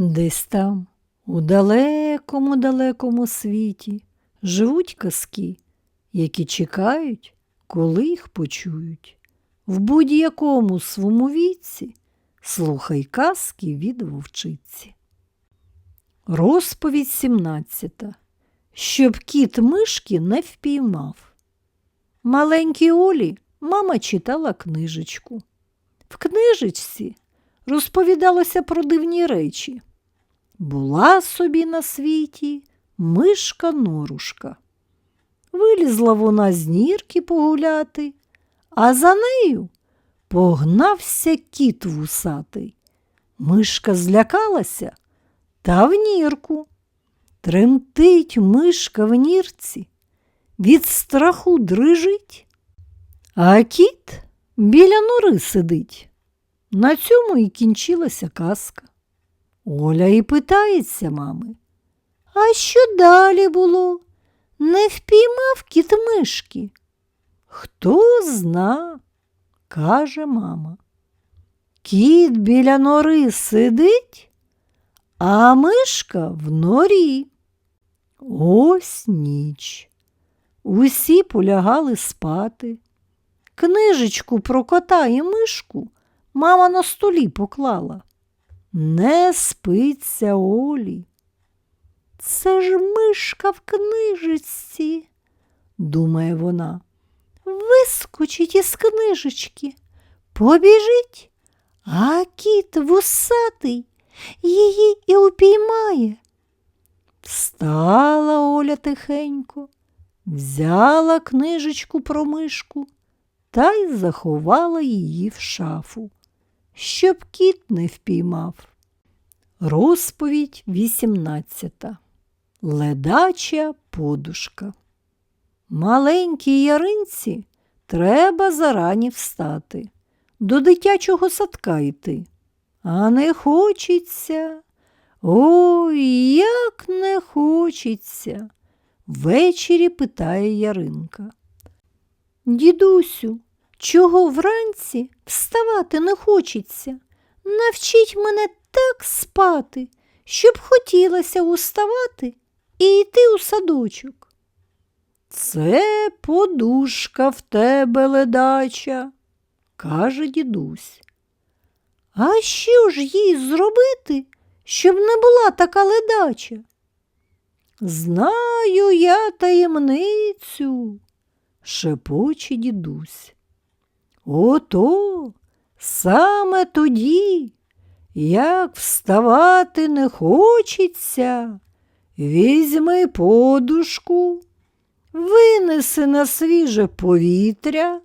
Десь там, у далекому далекому світі, живуть казки, які чекають, коли їх почують. В будь-якому своєму віці слухай казки від вовчиці. Розповідь 17. Щоб кіт мишки не впіймав. Маленькій Олі мама читала книжечку. В книжечці розповідалося про дивні речі. Була собі на світі мишка норушка. Вилізла вона з нірки погуляти, а за нею погнався кіт вусатий. Мишка злякалася та в нірку. Тремтить мишка в нірці, від страху дрижить, а кіт біля нори сидить. На цьому і кінчилася казка. Оля і питається мами. А що далі було? Не впіймав кіт мишки? Хто зна, каже мама. Кіт біля нори сидить, а мишка в норі. Ось ніч. Усі полягали спати. Книжечку про кота і мишку мама на столі поклала. Не спиться Олі. Це ж мишка в книжечці, думає вона. Вискочить із книжечки, побіжить, а кіт вусатий її і упіймає. Встала Оля тихенько, взяла книжечку про мишку та й заховала її в шафу, щоб кіт не впіймав. Розповідь 18. Ледача подушка. Маленькій яринці треба зарані встати, до дитячого садка йти. А не хочеться. Ой, як не хочеться. Ввечері питає Яринка. Дідусю, чого вранці вставати не хочеться? Навчіть мене так спати, щоб хотілося уставати і йти у садочок. Це подушка в тебе ледача, каже дідусь. А що ж їй зробити, щоб не була така ледача? Знаю я таємницю, шепоче дідусь. Ото саме тоді, як вставати не хочеться, візьми подушку, винеси на свіже повітря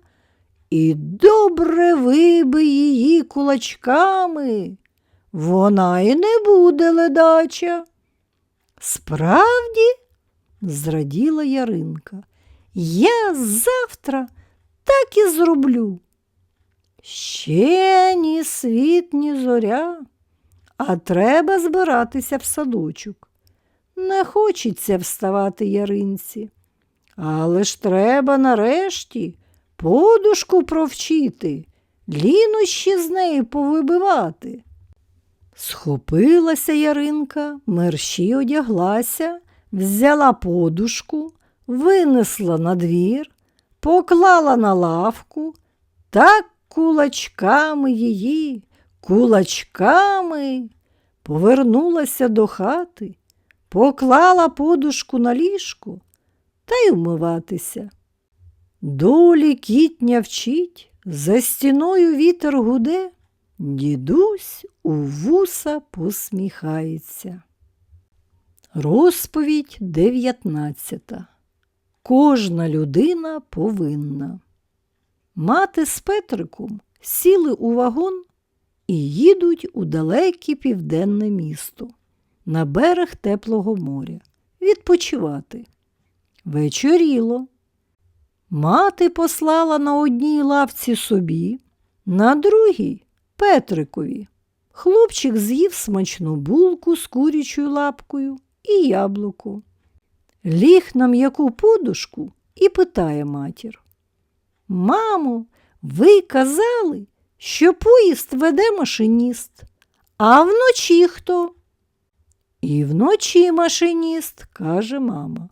і добре вибий її кулачками. Вона і не буде ледача. Справді, зраділа Яринка, я завтра так і зроблю. Ще ні світ, ні зоря, а треба збиратися в садочок. Не хочеться вставати яринці, але ж треба нарешті подушку провчити, лінощі з неї повибивати. Схопилася Яринка, мерщі одяглася, взяла подушку, винесла на двір, поклала на лавку, так кулачками її, кулачками повернулася до хати, поклала подушку на ліжко та й умиватися. Долі кітня вчить, за стіною вітер гуде, дідусь у вуса посміхається. Розповідь 19. Кожна людина повинна. Мати з Петриком сіли у вагон і їдуть у далеке південне місто на берег теплого моря відпочивати. Вечоріло. Мати послала на одній лавці собі, на другій Петрикові. Хлопчик з'їв смачну булку з курячою лапкою і яблуко. Ліг на м'яку подушку і питає матір. Мамо, ви казали, що поїзд веде машиніст, а вночі хто? І вночі машиніст, каже мама.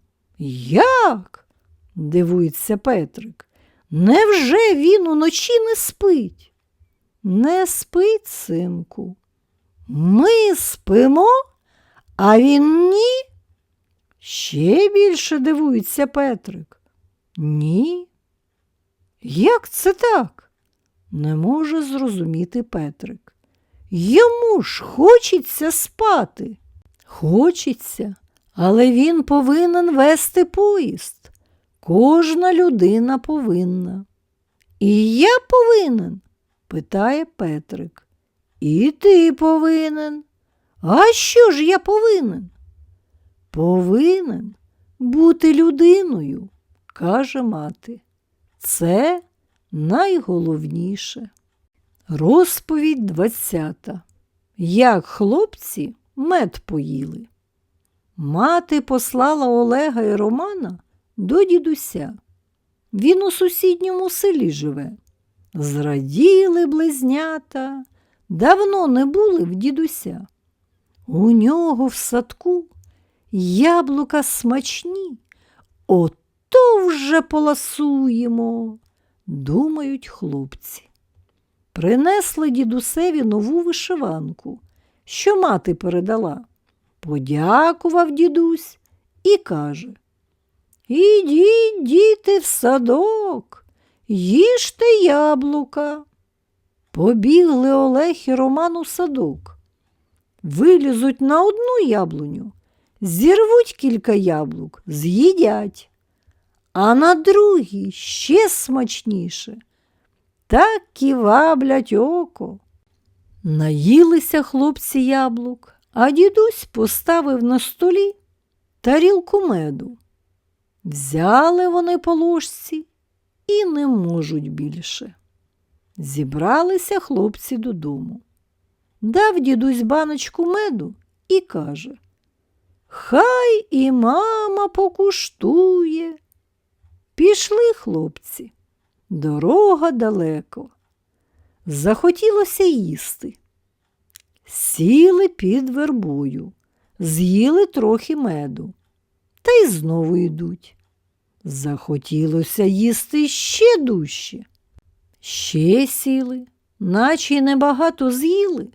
Як? дивується Петрик. Невже він уночі не спить? Не спить, синку. Ми спимо, а він ні. Ще більше дивується Петрик. Ні. Як це так? Не може зрозуміти Петрик. Йому ж хочеться спати. Хочеться, але він повинен вести поїзд. Кожна людина повинна. І я повинен? питає Петрик. І ти повинен. А що ж я повинен? Повинен бути людиною, каже мати. Це найголовніше. Розповідь двадцята. Як хлопці мед поїли. Мати послала Олега і Романа до дідуся. Він у сусідньому селі живе. Зраділи близнята, давно не були в дідуся. У нього в садку яблука смачні, ото вже поласуємо, думають хлопці. Принесли дідусеві нову вишиванку, що мати передала. Подякував дідусь і каже Ідіть, діти, в садок, їжте яблука. Побігли Олег і Роман у садок. Вилізуть на одну яблуню, зірвуть кілька яблук, з'їдять, а на другій ще смачніше. Так і ваблять око. Наїлися хлопці яблук, а дідусь поставив на столі тарілку меду. Взяли вони по ложці і не можуть більше. Зібралися хлопці додому. Дав дідусь баночку меду і каже Хай і мама покуштує. Пішли хлопці. Дорога далеко. Захотілося їсти. Сіли під вербою, з'їли трохи меду, та й знову йдуть. Захотілося їсти ще дужче. Ще сіли, наче й небагато з'їли,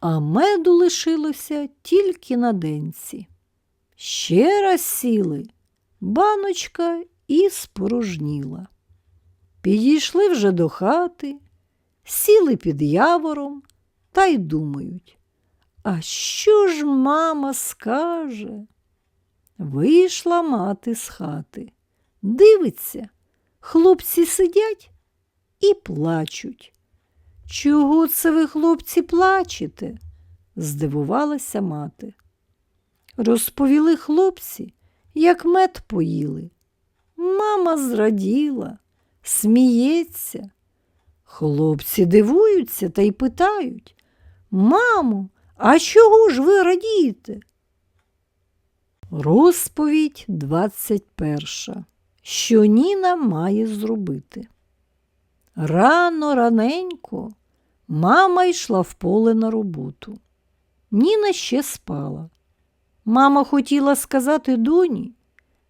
а меду лишилося тільки на денці. Ще раз сіли, баночка і спорожніла. Підійшли вже до хати, сіли під явором та й думають, а що ж мама скаже? Вийшла мати з хати. Дивиться, хлопці сидять і плачуть. Чого це ви, хлопці, плачете? здивувалася мати. Розповіли хлопці, як мед поїли. Мама зраділа, сміється. Хлопці дивуються та й питають Мамо, а чого ж ви радієте? Розповідь 21. Що Ніна має зробити? Рано, раненько мама йшла в поле на роботу. Ніна ще спала. Мама хотіла сказати доні,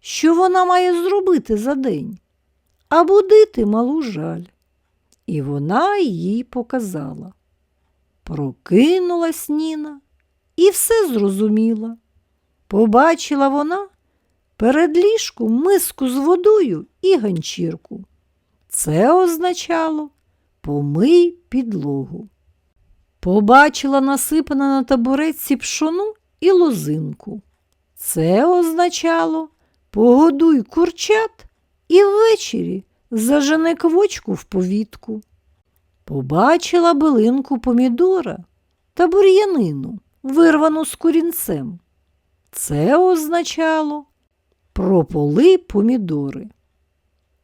що вона має зробити за день, а будити малу жаль. І вона їй показала. Прокинулась Ніна і все зрозуміла. Побачила вона перед ліжком миску з водою і ганчірку. Це означало помий підлогу. Побачила насипана на табуретці пшону і лозинку. Це означало погодуй курчат і ввечері зажени квочку в повітку. Побачила билинку помідора та бур'янину, вирвану з корінцем. Це означало прополи помідори.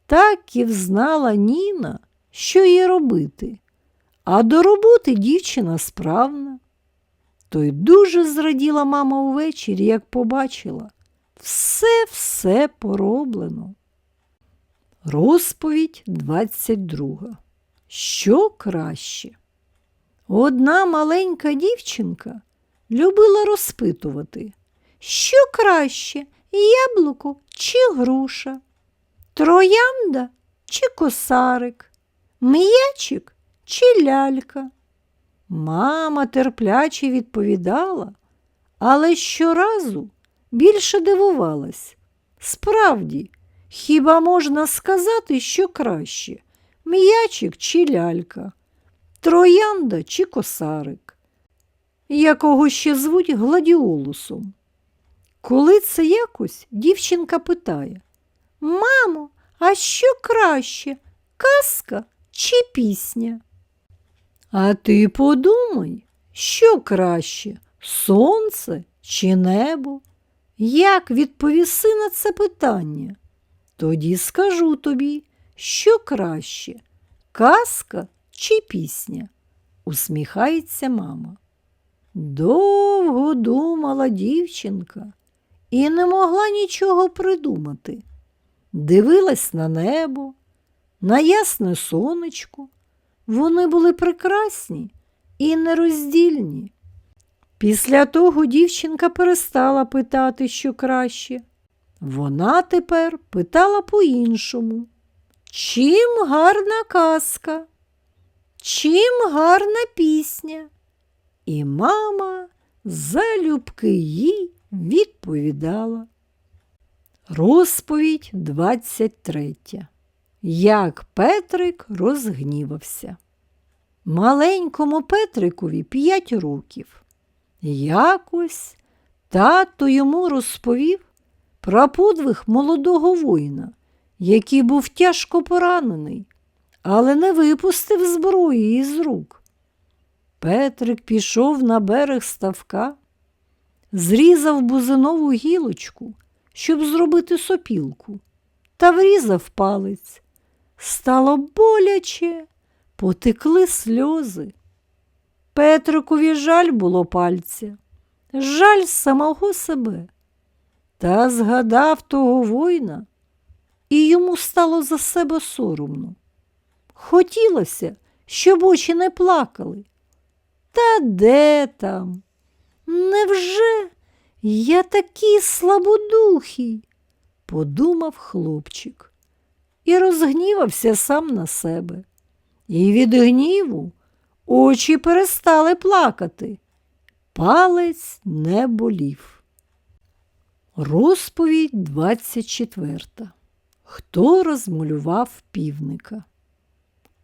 Так і взнала Ніна, що їй робити, а до роботи дівчина справна. То й дуже зраділа мама увечері, як побачила. Все-все пороблено. Розповідь 22. Що краще? Одна маленька дівчинка любила розпитувати, що краще, яблуко чи груша, троянда чи косарик, м'ячик чи лялька. Мама терпляче відповідала, але щоразу більше дивувалась. Справді, хіба можна сказати, що краще м'ячик чи лялька, троянда чи косарик, якого ще звуть гладіолусом. Коли це якось дівчинка питає Мамо, а що краще, казка чи пісня? А ти подумай, що краще сонце чи небо? Як відповіси на це питання? Тоді скажу тобі, що краще казка чи пісня? усміхається мама. Довго думала дівчинка і не могла нічого придумати. Дивилась на небо, на ясне сонечко. Вони були прекрасні і нероздільні. Після того дівчинка перестала питати, що краще. Вона тепер питала по-іншому. Чим гарна казка? Чим гарна пісня? І мама залюбки їй відповідала. Розповідь 23. Як Петрик розгнівався. Маленькому Петрикові п'ять років. Якось тато йому розповів про подвиг молодого воїна, який був тяжко поранений, але не випустив зброї із рук. Петрик пішов на берег ставка, зрізав бузинову гілочку, щоб зробити сопілку, та врізав палець. Стало боляче, потекли сльози. Петрикові жаль було пальця, жаль самого себе. Та згадав того воїна, і йому стало за себе соромно. Хотілося, щоб очі не плакали. Та де там? Невже я такий слабодухий? подумав хлопчик і розгнівався сам на себе. І від гніву очі перестали плакати. Палець не болів. Розповідь 24. Хто розмалював півника?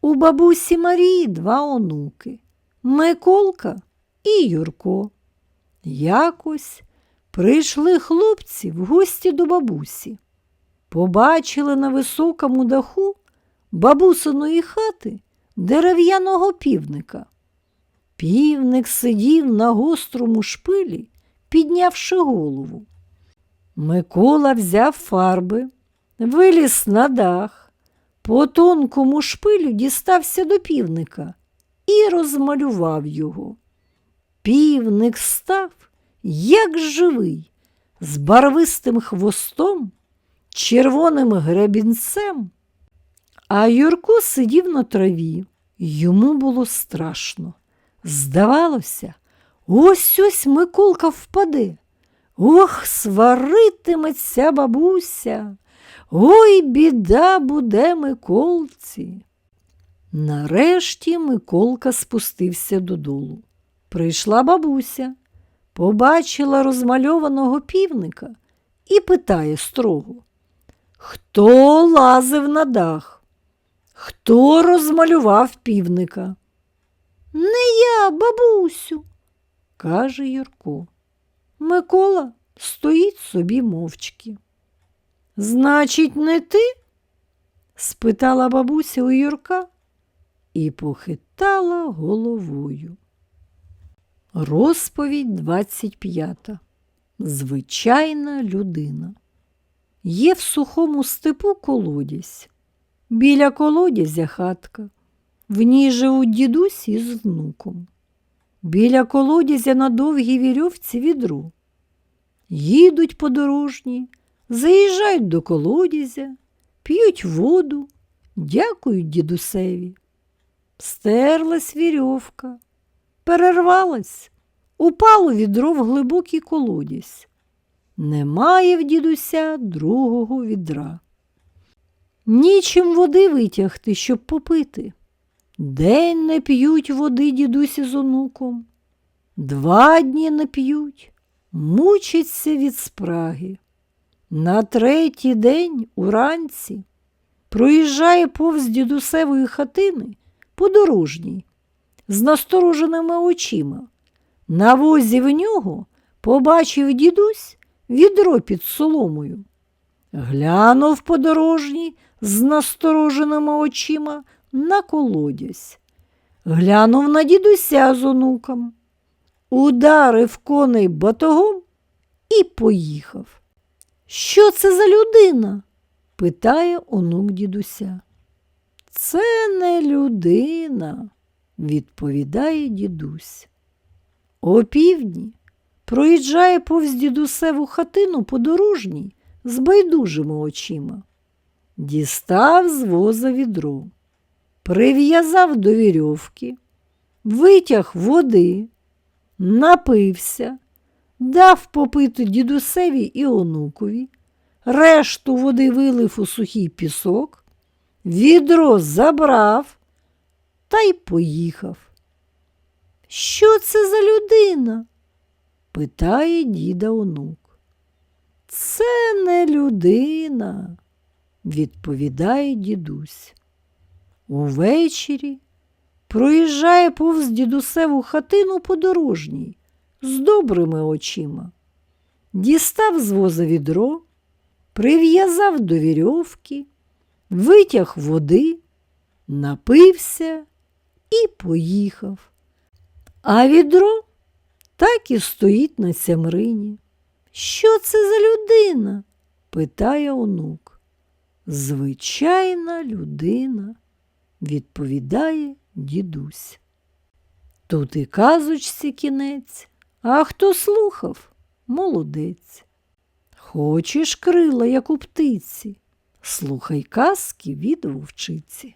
У бабусі Марії два онуки Миколка і Юрко. Якось прийшли хлопці в гості до бабусі. Побачили на високому даху бабусиної хати дерев'яного півника. Півник сидів на гострому шпилі, піднявши голову. Микола взяв фарби, виліз на дах, по тонкому шпилю дістався до півника і розмалював його. Півник став, як живий, з барвистим хвостом, червоним гребінцем, а Юрко сидів на траві. Йому було страшно. Здавалося, ось ось Миколка впаде. Ох, сваритиметься бабуся, ой, біда буде Миколці. Нарешті Миколка спустився додолу. Прийшла бабуся, побачила розмальованого півника і питає строго, хто лазив на дах? Хто розмалював півника? Не я, бабусю, каже Юрко. Микола стоїть собі мовчки. Значить, не ти? спитала бабуся у Юрка і похитала головою. Розповідь 25. Звичайна людина. Є в сухому степу колодязь. Біля колодязя хатка. В ній живуть дідусь із внуком. Біля колодязя на довгій вірьовці відро. Їдуть подорожні, заїжджають до колодязя, п'ють воду, дякують дідусеві. Стерлась вірьовка, перервалась, упало відро в глибокий колодязь. Немає в дідуся другого відра. Нічим води витягти, щоб попити. День не п'ють води дідусі з онуком, два дні не п'ють, мучаться від спраги. На третій день уранці проїжджає повз дідусевої хатини подорожній з настороженими очима. На возі в нього побачив дідусь відро під соломою. Глянув подорожній з настороженими очима на колодязь. Глянув на дідуся з онуком, ударив коней батогом і поїхав. Що це за людина? питає онук дідуся. Це не людина, відповідає дідусь. О півдні проїжджає повз дідусеву хатину подорожній з байдужими очима. Дістав з воза відро, прив'язав до вірьовки, витяг води, напився, дав попити дідусеві і онукові, решту води вилив у сухий пісок, відро забрав та й поїхав. Що це за людина? питає діда онук. Це не людина, відповідає дідусь. Увечері проїжджає повз дідусеву хатину подорожній з добрими очима. Дістав з воза відро, прив'язав до вірьовки, витяг води, напився і поїхав. А відро так і стоїть на цямрині. Що це за людина? питає онук. Звичайна людина, відповідає дідусь. Тут і казочці кінець, а хто слухав, молодець. Хочеш крила, як у птиці, слухай казки від вовчиці.